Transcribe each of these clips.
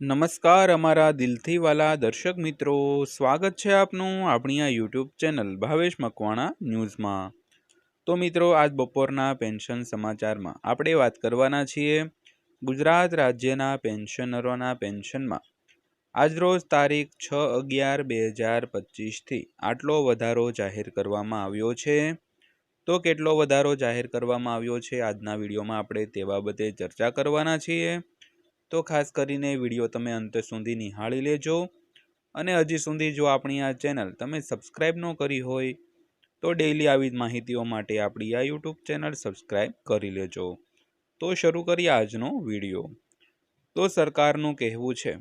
નમસ્કાર અમારા દિલથી વાલા દર્શક મિત્રો. સ્વાગત છે આપનું આપણી આ યુટ્યુબ ચેનલ ભાવેશ મકવાણા ન્યૂઝમાં. તો મિત્રો, આજ બપોરના પેન્શન સમાચારમાં આપણે વાત કરવાના છીએ ગુજરાત રાજ્યના પેન્શનરોના પેન્શનમાં. આજરોજ તારીખ છ અગિયાર બે હજાર પચીસથી આટલો વધારો જાહેર કરવામાં આવ્યો છે. તો કેટલો વધારો જાહેર કરવામાં આવ્યો છે, આજના વિડીયોમાં આપણે તે બાબતે ચર્ચા કરવાના છીએ. તો ખાસ કરીને વીડિયો તમે અંત સુધી નિહાળી લેજો. અને હજી સુધી જો આપણી આ ચેનલ તમે સબસ્ક્રાઈબ ન કરી હોય, તો ડેઈલી આવી માહિતીઓ માટે આપણી આ યુટ્યુબ ચેનલ સબસ્ક્રાઈબ કરી લેજો. તો શરૂ કરીએ આજનો વીડિયો. તો સરકારનું કહેવું છે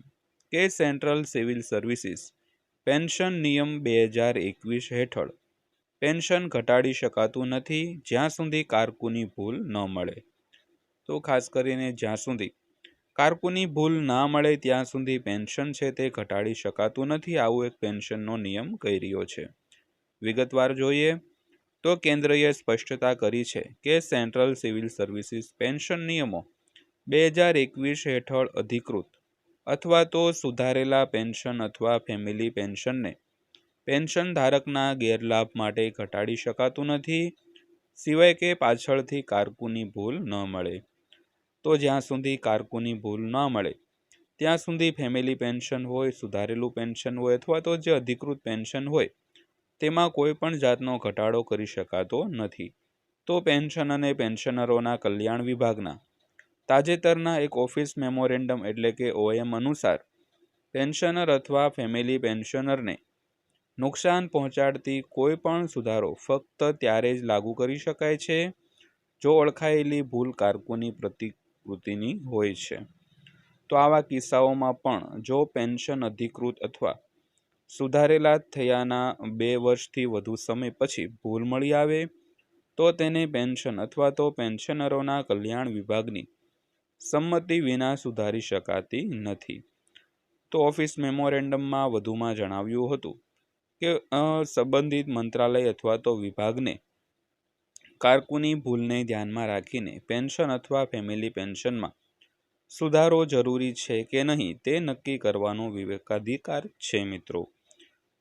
કે સેન્ટ્રલ સિવિલ સર્વિસીસ પેન્શન નિયમ બે હજાર એકવીસ હેઠળ પેન્શન ઘટાડી શકાતું નથી જ્યાં સુધી કારકુની ભૂલ ન મળે. તો ખાસ કરીને જ્યાં સુધી કારકુની ભૂલ ના મળે ત્યાં સુધી પેન્શન છે તે ઘટાડી શકાતું નથી, આવું એક પેન્શનનો નિયમ કહી રહ્યો છે. વિગતવાર જોઈએ તો કેન્દ્રએ સ્પષ્ટતા કરી છે કે સેન્ટ્રલ સિવિલ સર્વિસીસ પેન્શન નિયમો બે હજાર એકવીસ હેઠળ અધિકૃત અથવા તો સુધારેલા પેન્શન અથવા ફેમિલી પેન્શનને પેન્શન ધારકના ગેરલાભ માટે ઘટાડી શકાતું નથી, સિવાય કે પાછળથી કારકુની ભૂલ ન મળે. તો જ્યાં સુધી કારકુની ભૂલ ન મળે, ત્યાં સુધી ફેમિલી પેન્શન હોય, સુધારેલું પેન્શન હોય અથવા તો જે અધિકૃત પેન્શન હોય, તેમાં કોઈ પણ જાતનો ઘટાડો કરી શકાતો નથી. તો પેન્શન અને પેન્શનરોના કલ્યાણ વિભાગના. તાજેતરના એક ઓફિસ મેમોરેન્ડમ એટલે કે ઓએમ અનુસાર, પેન્શનર અથવા ફેમિલી પેન્શનરને નુકસાન પહોંચાડતી કોઈ પણ સુધારો ફક્ત ત્યારે જ લાગુ કરી શકાય છે, જો ઓળખાયેલી ભૂલ કારકુની પ્રતિ વૃત્તિની હોય છે. તો આવા કિસ્સાઓમાં પણ જો પેન્શન અધિકૃત અથવા સુધારેલા થયાના બે વર્ષથી વધુ સમય પછી ભૂલ મળી આવે, તો તેને પેન્શન અથવા તો પેન્શનરોના કલ્યાણ વિભાગની સંમતિ વિના સુધારી શકાતી નથી. તો ઓફિસ મેમોરેન્ડમમાં વધુમાં જણાવ્યું હતું કે સંબંધિત મંત્રાલય અથવા તો વિભાગને કારકુની ભૂલને ધ્યાનમાં રાખીને પેન્શન અથવા ફેમિલી પેન્શનમાં સુધારો જરૂરી છે કે નહીં તે નક્કી કરવાનો વિવેકાધિકાર છે મિત્રો.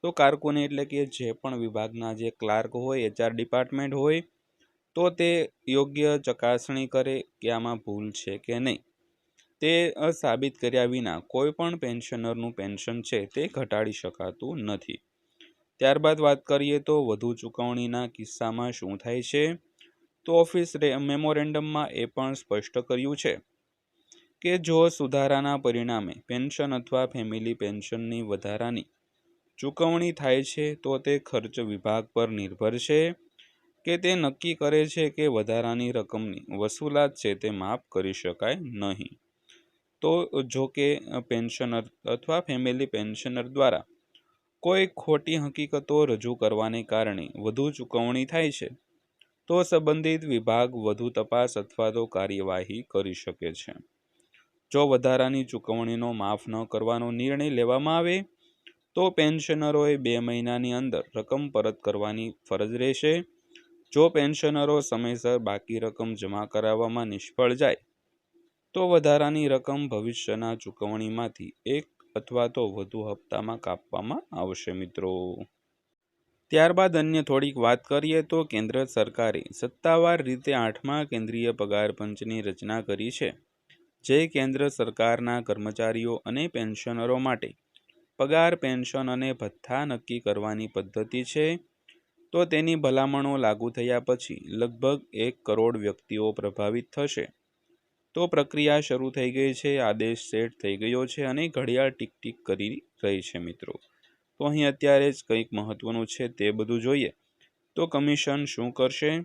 તો કારકુની એટલે કે જે પણ વિભાગના જે ક્લાર્ક હોય, એચઆર ડિપાર્ટમેન્ટ હોય, તો તે યોગ્ય ચકાસણી કરે કે આમાં ભૂલ છે કે નહીં. તે સાબિત કર્યા વિના કોઈ પણ પેન્શનરનું પેન્શન છે તે ઘટાડી શકાતું નથી. ત્યારબાદ વાત કરીએ તો વધુ ચૂકવણીના કિસ્સામાં શું થાય છે? તો ઓફિસ મેમોરેન્ડમમાં એ પણ સ્પષ્ટ કર્યું છે કે જો સુધારાના પરિણામે પેન્શન અથવા ફેમિલી પેન્શનની વધારાની ચૂકવણી થાય છે, તો તે ખર્ચ વિભાગ પર નિર્ભર છે કે તે નક્કી કરે છે કે વધારાની રકમની વસૂલાત છે તે માફ કરી શકાય નહીં. તો જો કે, પેન્શનર અથવા ફેમિલી પેન્શનર દ્વારા કોઈ ખોટી હકીકતો રજૂ કરવાને કારણે વધુ ચૂકવણી થાય છે, તો સંબંધિત વિભાગ વધુ તપાસ અથવા તો કાર્યવાહી કરી શકે છે. જો વધારાની ચૂકવણીનો માફ ન કરવાનો નિર્ણય લેવામાં આવે, તો પેન્શનરોએ બે મહિનાની અંદર રકમ પરત કરવાની ફરજ રહેશે. જો પેન્શનરો સમયસર બાકી રકમ જમા કરાવવામાં નિષ્ફળ જાય, તો વધારાની રકમ ભવિષ્યના ચૂકવણીમાંથી એક અથવા તો વધુ હપ્તામાં કાપવામાં આવશે મિત્રો. ત્યારબાદ અન્ય થોડીક વાત કરીએ તો કેન્દ્ર સરકારે સત્તાવાર રીતે આઠમા કેન્દ્રીય પગાર પંચની રચના કરી છે, જે કેન્દ્ર સરકારના કર્મચારીઓ અને પેન્શનરો માટે પગાર, પેન્શન અને ભથ્થા નક્કી કરવાની પદ્ધતિ છે. તો તેની ભલામણો લાગુ થયા પછી લગભગ એક કરોડ વ્યક્તિઓ પ્રભાવિત થશે. તો પ્રક્રિયા શરૂ થઈ ગઈ છે, આદેશ સેટ થઈ ગયો છે અને ઘડિયાળ ટીક ટીક કરી રહી છે મિત્રો. તો અહીં અત્યારે જ કંઈક મહત્વનું છે તે બધું જોઈએ. તો કમિશન શું કરશે?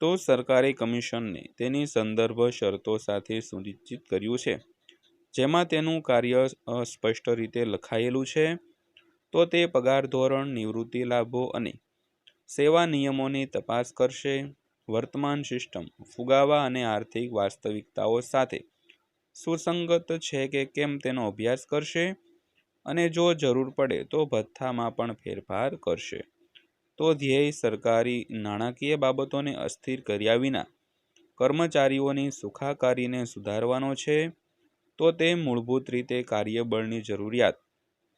તો સરકારે કમિશનને તેની સંદર્ભ શરતો સાથે સુનિશ્ચિત કર્યું છે. જેમાં તેનું કાર્ય સ્પષ્ટ રીતે લખાયેલું છે. તો તે પગાર ધોરણ, નિવૃત્તિ લાભો અને સેવા નિયમોની તપાસ કરશે. વર્તમાન સિસ્ટમ, ફુગાવા અને આર્થિક વાસ્તવિકતાઓ સાથે. સુસંગત છે કે કેમ તેનો અભ્યાસ કરશે અને જો જરૂર પડે તો ભથ્થામાં પણ ફેરફાર કરશે. તો ધ્યેય સરકારી નાણાકીય બાબતોને અસ્થિર કર્યા વિના કર્મચારીઓની સુખાકારીને સુધારવાનો છે, તો તે મૂળભૂત રીતે કાર્યબળની જરૂરિયાત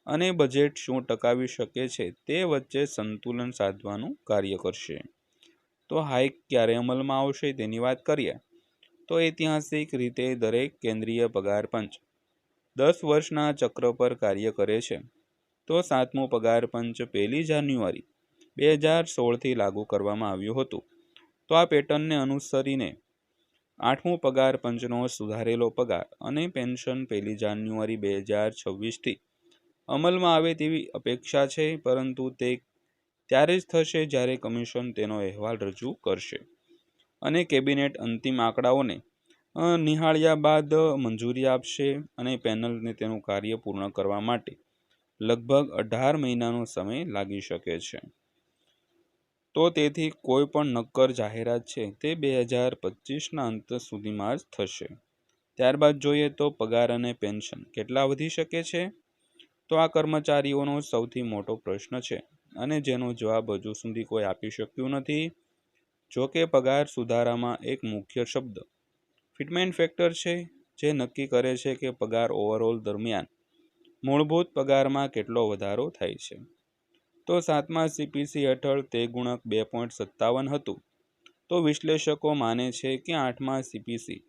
અને બજેટ શું ટકાવી શકે છે તે વચ્ચે સંતુલન સાધવાનું કાર્ય કરશે. તો હાઇક ક્યારે અમલમાં આવશે તેની વાત કરીએ. તો ઐતિહાસિક રીતે દરેક કેન્દ્રીય પગાર પંચ દસ વર્ષના ચક્ર પર કાર્ય કરે છે. તો સાતમું પગાર પંચ પહેલી જાન્યુઆરી બે હજાર સોળથી લાગુ કરવામાં આવ્યું હતું. તો આ પેટર્નને અનુસરીને આઠમું પગાર પંચનો સુધારેલો પગાર અને પેન્શન પહેલી જાન્યુઆરી બે હજાર છવ્વીસથી અમલમાં આવે તેવી અપેક્ષા છે, પરંતુ તે ત્યારે જ થશે જ્યારે કમિશન તેનો અહેવાલ રજૂ કરશે. અને કેબિનેટ અંતિમ આંકડાઓને નિહાળ્યા બાદ મંજૂરી આપશે અને પેનલને તેનું કાર્ય પૂર્ણ કરવા માટે લગભગ અઢાર મહિનાનો સમય લાગી શકે છે. તો તેથી કોઈ પણ નક્કર જાહેરાત છે તે બે હજાર પચીસના અંત સુધીમાં જ થશે. ત્યારબાદ જોઈએ તો પગાર અને પેન્શન કેટલા વધી શકે છે? તો આ કર્મચારીઓનો સૌથી મોટો પ્રશ્ન છે. અને જેનો જવાબ હજુ સુધી કોઈ આપી શક્યું નથી. જો કે પગાર સુધારામાં એક મુખ્ય શબ્દ ફિટમેન્ટ ફેક્ટર છે, જે નક્કી કરે છે કે પગાર ઓવરઓલ દરમિયાન મૂળભૂત પગારમાં કેટલો વધારો થાય છે. તો સાતમા સીપીસી હેઠળ તે ગુણક બે પોઈન્ટ સત્તાવન હતું. તો વિશ્લેષકો માને છે કે આઠમા સીપીસી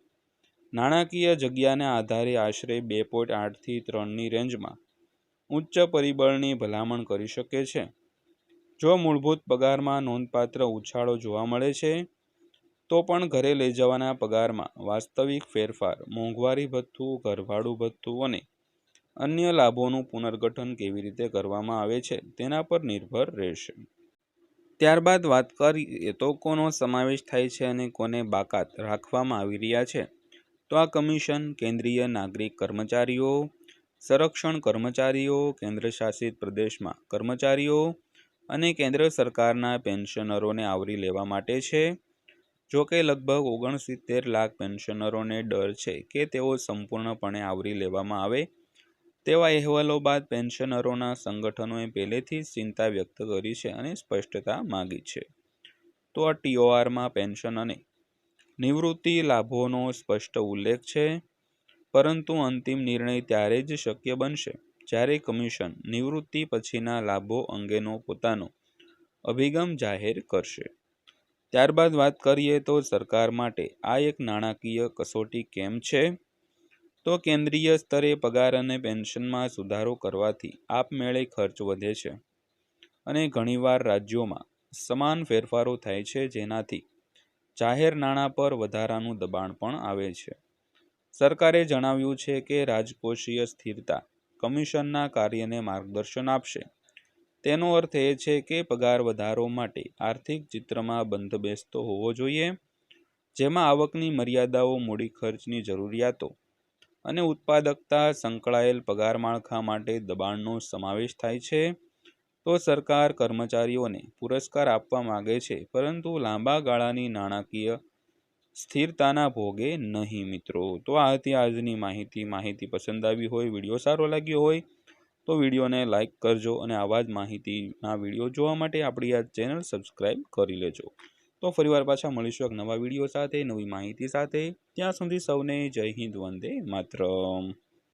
નાણાકીય જગ્યાને આધારે આશરે બે પોઈન્ટ આઠથી ત્રણની રેન્જમાં ઉચ્ચ પરિબળની ભલામણ કરી શકે છે. જો મૂળભૂત પગારમાં નોંધપાત્ર ઉછાળો જોવા મળે છે, તો પણ ઘરે લઈ જવાના પગારમાં વાસ્તવિક ફેરફાર, મોંઘવારી ભથ્થું, ઘરભાડું ભથ્થું અને અન્ય લાભોનું પુનર્ગઠન કેવી રીતે કરવામાં આવે છે, તેના પર નિર્ભર રહેશે. ત્યારબાદ વાત કરીએ તો કોનો સમાવેશ થાય છે અને કોને બાકાત રાખવામાં આવી રહ્યા છે, તો આ કમિશન કેન્દ્રીય નાગરિક કર્મચારીઓ, સંરક્ષણ કર્મચારીઓ, કેન્દ્રશાસિત પ્રદેશમાં કર્મચારીઓ અને કેન્દ્ર સરકારના પેન્શનરોને આવરી લેવા માટે છે. જો કે લગભગ ઓગણસિત્તેર લાખ પેન્શનરોને ડર છે કે તેઓ સંપૂર્ણપણે આવરી લેવામાં આવે. તેવા અહેવાલો બાદ પેન્શનરોના સંગઠનોએ પહેલેથી જ ચિંતા વ્યક્ત કરી છે અને સ્પષ્ટતા માગી છે. તો આ ટીઓઆરમાં પેન્શન અને નિવૃત્તિ લાભોનો સ્પષ્ટ ઉલ્લેખ છે. પરંતુ અંતિમ નિર્ણય ત્યારે જ શક્ય બનશે. જ્યારે કમિશન નિવૃત્તિ પછીના લાભો અંગેનો પોતાનો અભિગમ જાહેર કરશે. ત્યારબાદ વાત કરીએ તો સરકાર માટે આ એક નાણાકીય કસોટી કેમ છે? તો કેન્દ્રીય સ્તરે પગાર અને પેન્શનમાં સુધારો કરવાથી આપમેળે ખર્ચ વધે છે અને ઘણીવાર રાજ્યોમાં સમાન ફેરફારો થાય છે જેનાથી જાહેર નાણાં પર વધારાનું દબાણ પણ આવે છે. સરકારે જણાવ્યું છે કે રાજકોષીય સ્થિરતા કમિશનના કાર્યને માર્ગદર્શન આપશે. તેનો અર્થ એ છે કે પગાર વધારો માટે આર્થિક ચિત્રમાં બંધબેસતો હોવો જોઈએ, જેમાં આવકની મર્યાદાઓ મૂડી ખર્ચની જરૂરિયાતો અને ઉત્પાદકતા સંકળાયેલ પગાર માળખા માટે દબાણનો સમાવેશ થાય છે. તો સરકાર કર્મચારીઓને પુરસ્કાર આપવા માગે છે, પરંતુ લાંબા ગાળાની નાણાકીય સ્થિરતાના ભોગે નહીં મિત્રો. તો આ હતી આજની માહિતી. માહિતી પસંદ આવી હોય, વીડિયો સારો લાગ્યો હોય, તો વિડીયોને લાઇક કરજો અને આવા જ માહિતીના વીડિયો જોવા માટે આપણી આ ચેનલ સબસ્ક્રાઈબ કરી લેજો. તો ફરીવાર પાછા મળીશું એક નવા વીડિયો સાથે, નવી માહિતી સાથે. ત્યાં સુધી સૌને જય હિન્દ, વંદે માતરમ.